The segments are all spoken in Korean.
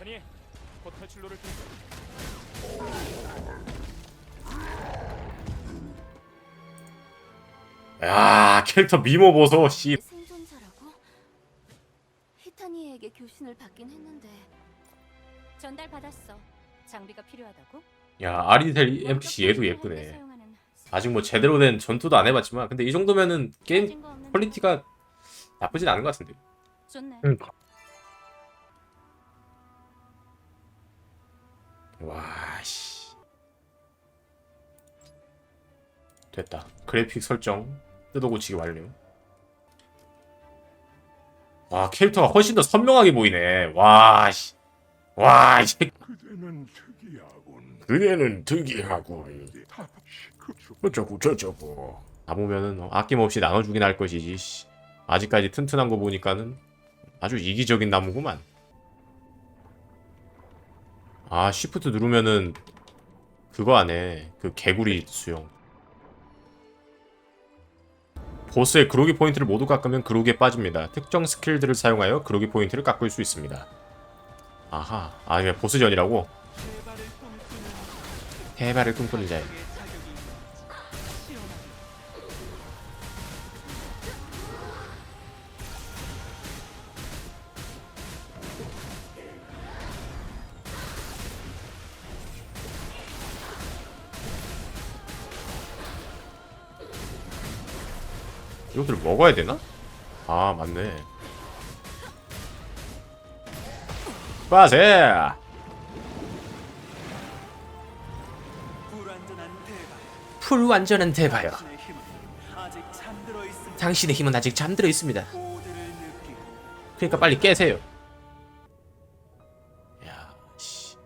히타니 곧 탈출로를 뚫고 야 캐릭터 미모 보소 씨. 생존자라고? 히타니에게 교신을 받긴 했는데 전달 받았어. 장비가 필요하다고? 야 아리셀 NPC 얘도 예쁘네. 아직 뭐 제대로 된 전투도 안 해봤지만 근데 이 정도면은 게임 퀄리티가 나쁘진 않은 것 같은데. 좋네. 와 씨. 됐다. 그래픽 설정 뜯어 고치기 완료. 와 캐릭터가 훨씬 더 선명하게 보이네. 와 씨. 와 씨. 그대는 특이하군. 그대는 특이하군. 어쩌고 저쩌고. 다 보면은 어, 아낌없이 나눠주긴 할 것이지. 씨. 아직까지 튼튼한 거 보니까는 아주 이기적인 나무구만. 아 쉬프트 누르면은 그거 안에 그 개구리 수영. 보스의 그로기 포인트를 모두 깎으면 그로기에 빠집니다. 특정 스킬들을 사용하여 그로기 포인트를 깎을 수 있습니다. 아하, 아 이게 보스전이라고? 해발을 꿈꾸는 자에. 이것들 먹어야 되나? 아 맞네 빠세 불완전한 대박. 풀 완전한 대바요 당신의 힘은 아직 잠들어 있습니다. 그러니까 빨리 깨세요 야 씨.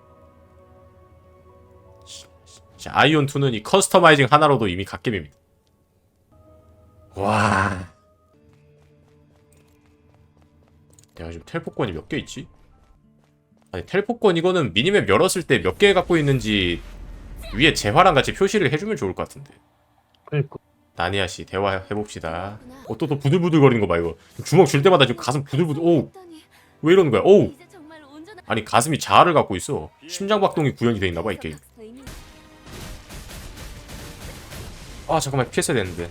자, 아이온 2는 이 커스터마이징 하나로도 이미 갓겜입니다 와. 내가 지금 텔포권이 몇 개 있지? 아니 텔포권 이거는 미니맵 열었을 때 몇 개 갖고 있는지 위에 재화랑 같이 표시를 해주면 좋을 것 같은데. 그러니까. 나니아 씨 대화해봅시다. 어 또 또 부들부들거리는 거 봐 이거. 주먹 줄 때마다 지금 가슴 부들부들 오우. 왜 이러는 거야? 오우. 아니 가슴이 자아를 갖고 있어. 심장박동이 구현이 돼 있나봐 이 게임 아 잠깐만 피했어야 되는데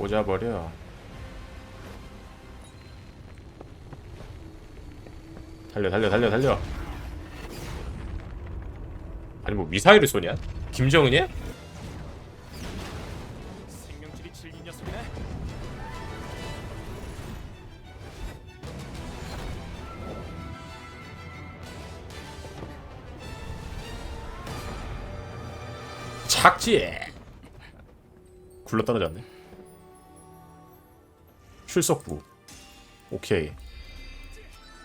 꽂아버려. 달려 달려 달려 달려. 아니 뭐 미사일을 쏘냐? 김정은이야? 생명줄이 질긴 녀석이네. 착지 굴러 떨어졌네 출석부 오케이.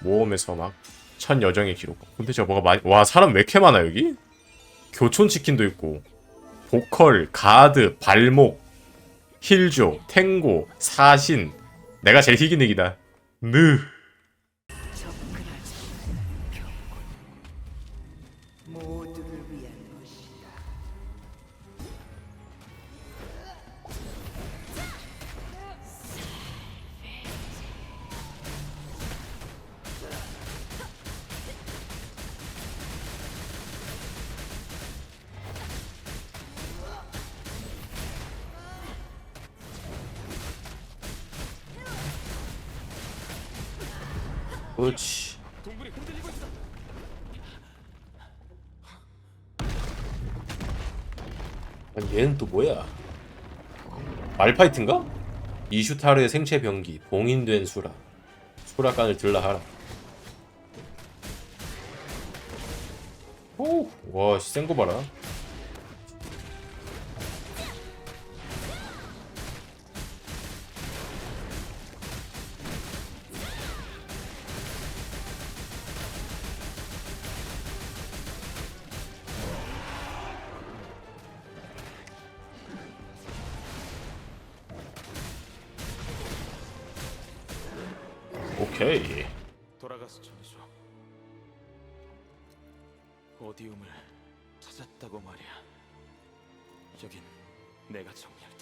모험에서 막첫 여정의 기록. 근데 저 뭐가 많이 와 사람 왜 이렇게 많아 여기? 교촌 치킨도 있고 보컬 가드 발목 힐조 탱고 사신. 내가 제일 희귀 닉이다. 느. 모두를 위한 그렇지. 동굴이 흔들리고 있어. 아니 얘는 또 뭐야? 말파이트인가? 이슈타르의 생체 병기 봉인된 수라. 수라간을 들라 하라. 오 와 센거 봐라 오케이. 돌아가서 전해줘. 오디움을 찾았다고 말이야. 여긴 내가 정리할